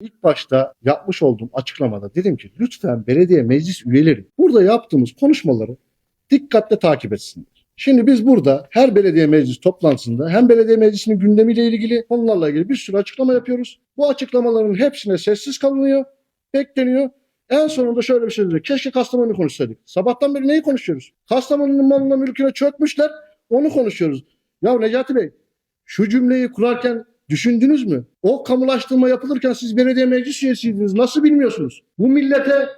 İlk başta yapmış olduğum açıklamada dedim ki lütfen belediye meclis üyeleri burada yaptığımız konuşmaları dikkatle takip etsinler. Şimdi biz burada her belediye meclis toplantısında hem belediye meclisinin gündemiyle ilgili konularla ilgili bir sürü açıklama yapıyoruz. Bu açıklamaların hepsine sessiz kalınıyor, bekleniyor. En sonunda şöyle bir şey diyor. Keşke Kastamonu konuşsaydık. Sabahtan beri neyi konuşuyoruz? Kastamonu'nun malına mülküne çökmüşler. Onu konuşuyoruz. Ya Necati Bey şu cümleyi kurarken düşündünüz mü? O kamulaştırma yapılırken siz belediye meclis üyesiydiniz. Nasıl bilmiyorsunuz? Bu millete,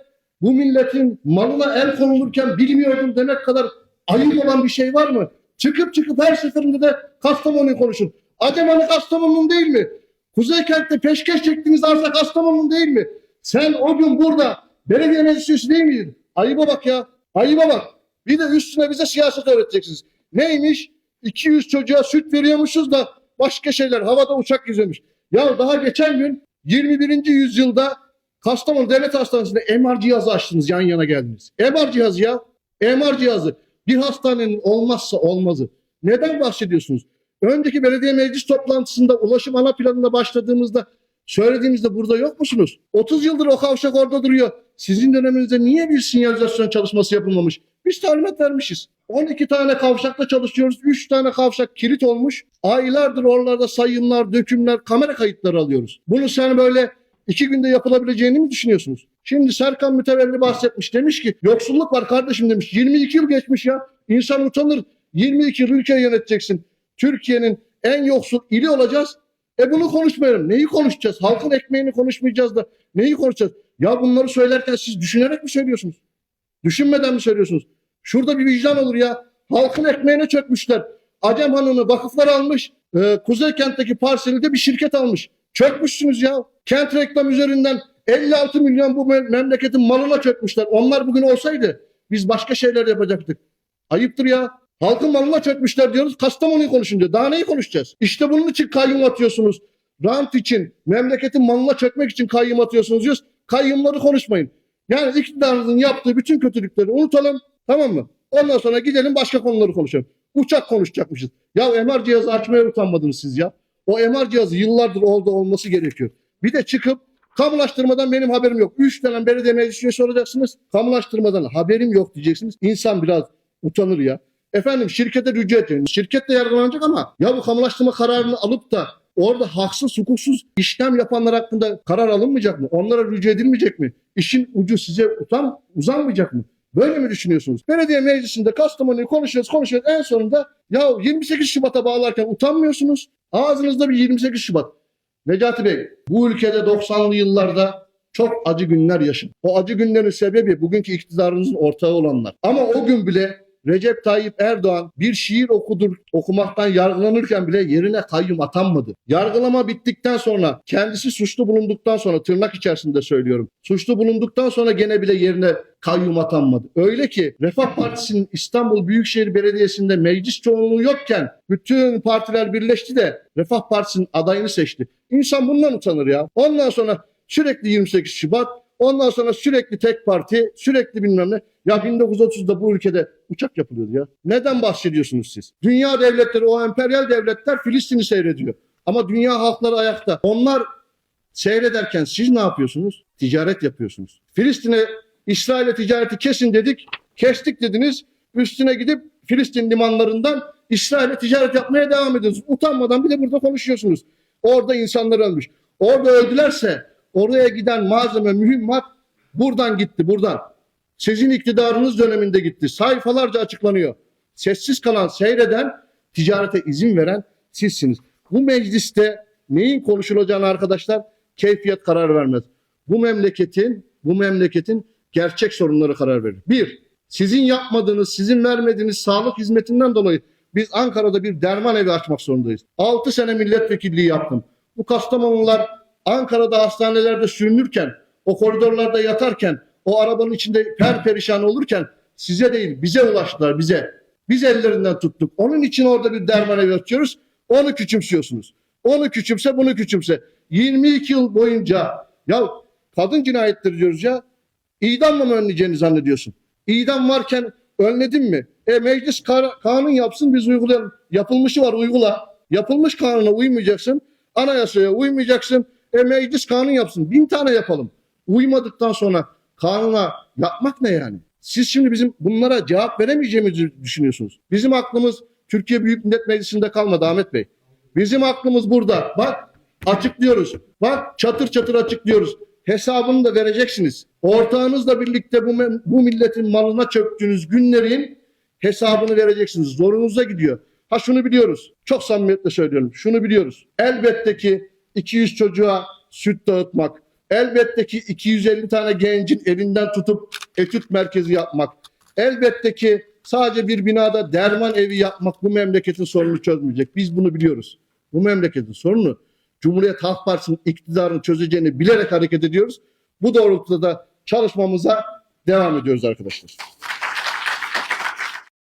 bu milletin malına el konulurken bilmiyordum demek kadar ayıp olan bir şey var mı? Çıkıp çıkıp her seferinde de Kastamonu'yu konuşun. Adıyaman Kastamonu'nun değil mi? Kuzey kentte peşkeş çektiğiniz arsa Kastamonu'nun değil mi? Sen o gün burada belediye meclis üyesi değil miydin? Ayıba bak ya. Ayıba bak. Bir de üstüne bize siyaset öğreteceksiniz. Neymiş? 200 çocuğa süt veriyormuşuz da başka şeyler havada uçak geziyormuş. Ya daha geçen gün 21. yüzyılda Kastamonu Devlet Hastanesi'nde MR cihazı açtınız yan yana geldiniz. MR cihazı ya. MR cihazı. Bir hastanenin olmazsa olmazı. Neden bahsediyorsunuz? Önceki belediye meclis toplantısında ulaşım ana planına başladığımızda söylediğimizde burada yok musunuz? 30 yıldır o kavşak orada duruyor. Sizin döneminizde niye bir sinyalizasyon çalışması yapılmamış? Biz talimat vermişiz. 12 tane kavşakta çalışıyoruz. 3 tane kavşak kilit olmuş. Aylardır oralarda sayımlar, dökümler, kamera kayıtları alıyoruz. Bunu sen böyle iki günde yapılabileceğini mi düşünüyorsunuz? Şimdi Serkan Mütevelli bahsetmiş. Demiş ki yoksulluk var kardeşim demiş. 22 yıl geçmiş ya. İnsan utanır. 22 yıl ülkeyi yöneteceksin. Türkiye'nin en yoksul ili olacağız. E bunu konuşmayalım. Neyi konuşacağız? Halkın ekmeğini konuşmayacağız da neyi konuşacağız? Ya bunları söylerken siz düşünerek mi söylüyorsunuz? Düşünmeden mi söylüyorsunuz? Şurada bir vicdan olur ya. Halkın ekmeğine çökmüşler. Acem Hanı'nı vakıflar almış. E, Kuzey kentteki parselinde bir şirket almış. Çökmüşsünüz ya. Kent reklam üzerinden 56 milyon bu me- memleketin malına çökmüşler. Onlar bugün olsaydı biz başka şeyler yapacaktık. Ayıptır ya. Halkın malına çökmüşler diyoruz. Kastamonu'yu konuşunca. Daha neyi konuşacağız? İşte bunun için kayyum atıyorsunuz. Rant için, memleketin malına çökmek için kayyum atıyorsunuz diyoruz. Kayyumları konuşmayın. Yani iktidarınızın yaptığı bütün kötülükleri unutalım. Tamam mı? Ondan sonra gidelim başka konuları konuşalım. Uçak konuşacakmışız. Ya MR cihazı açmaya utanmadınız siz ya. O MR cihazı yıllardır oldu olması gerekiyor. Bir de çıkıp kamulaştırmadan benim haberim yok. Üç tane belediye meclis üyesi olacaksınız. Kamulaştırmadan haberim yok diyeceksiniz. İnsan biraz utanır ya. Efendim şirkete rücu edin. Şirket de yargılanacak ama ya bu kamulaştırma kararını alıp da orada haksız hukuksuz işlem yapanlar hakkında karar alınmayacak mı? Onlara rücu edilmeyecek mi? İşin ucu size utan, uzanmayacak mı? Böyle mi düşünüyorsunuz? Belediye meclisinde Kastamonu'yu konuşuyoruz konuşuyoruz en sonunda ya 28 Şubat'a bağlarken utanmıyorsunuz. Ağzınızda bir 28 Şubat. Necati Bey bu ülkede 90'lı yıllarda çok acı günler yaşadık. O acı günlerin sebebi bugünkü iktidarınızın ortağı olanlar. Ama o gün bile Recep Tayyip Erdoğan bir şiir okudur, okumaktan yargılanırken bile yerine kayyum atanmadı. Yargılama bittikten sonra kendisi suçlu bulunduktan sonra tırnak içerisinde söylüyorum. Suçlu bulunduktan sonra gene bile yerine kayyum atanmadı. Öyle ki Refah Partisi'nin İstanbul Büyükşehir Belediyesi'nde meclis çoğunluğu yokken bütün partiler birleşti de Refah Partisi'nin adayını seçti. İnsan bundan utanır ya. Ondan sonra sürekli 28 Şubat, ondan sonra sürekli tek parti, sürekli bilmem ne. Ya 1930'da bu ülkede uçak yapılıyordu ya. Neden bahsediyorsunuz siz? Dünya devletleri, o emperyal devletler Filistin'i seyrediyor. Ama dünya halkları ayakta. Onlar seyrederken siz ne yapıyorsunuz? Ticaret yapıyorsunuz. Filistin'e, İsrail'e ticareti kesin dedik. Kestik dediniz. Üstüne gidip Filistin limanlarından İsrail'e ticaret yapmaya devam ediyorsunuz. Utanmadan bir de burada konuşuyorsunuz. Orada insanlar ölmüş. Orada öldülerse oraya giden malzeme, mühimmat buradan gitti, buradan. Sizin iktidarınız döneminde gitti. Sayfalarca açıklanıyor. Sessiz kalan, seyreden, ticarete izin veren sizsiniz. Bu mecliste neyin konuşulacağını arkadaşlar keyfiyet karar vermez. Bu memleketin, bu memleketin gerçek sorunları karar verir. Bir, sizin yapmadığınız, sizin vermediğiniz sağlık hizmetinden dolayı biz Ankara'da bir derman evi açmak zorundayız. 6 sene milletvekilliği yaptım. Bu Kastamonular Ankara'da hastanelerde sürünürken, o koridorlarda yatarken, o arabanın içinde perperişan olurken size değil bize ulaştılar bize. Biz ellerinden tuttuk. Onun için orada bir derman evi açıyoruz. Onu küçümsüyorsunuz. Onu küçümse bunu küçümse. 22 yıl boyunca ya kadın cinayetleri diyoruz ya idamla mı önleyeceğini zannediyorsun? İdam varken önledin mi? E meclis kanun yapsın biz uygulayalım. Yapılmışı var uygula. Yapılmış kanuna uymayacaksın. Anayasaya uymayacaksın. E meclis kanun yapsın. Bin tane yapalım. Uymadıktan sonra kanuna yapmak ne yani? Siz şimdi bizim bunlara cevap veremeyeceğimizi düşünüyorsunuz. Bizim aklımız Türkiye Büyük Millet Meclisi'nde kalmadı Ahmet Bey. Bizim aklımız burada. Bak açıklıyoruz. Bak çatır çatır açıklıyoruz. Hesabını da vereceksiniz. Ortağınızla birlikte bu, bu milletin malına çöktüğünüz günlerin hesabını vereceksiniz. Zorunuza gidiyor. Ha şunu biliyoruz. Çok samimiyetle söylüyorum. Şunu biliyoruz. Elbette ki 200 çocuğa süt dağıtmak, elbette ki 250 tane gencin elinden tutup etüt merkezi yapmak, elbette ki sadece bir binada derman evi yapmak bu memleketin sorununu çözmeyecek. Biz bunu biliyoruz. Bu memleketin sorunu Cumhuriyet Halk Partisi'nin iktidarını çözeceğini bilerek hareket ediyoruz. Bu doğrultuda da çalışmamıza devam ediyoruz arkadaşlar.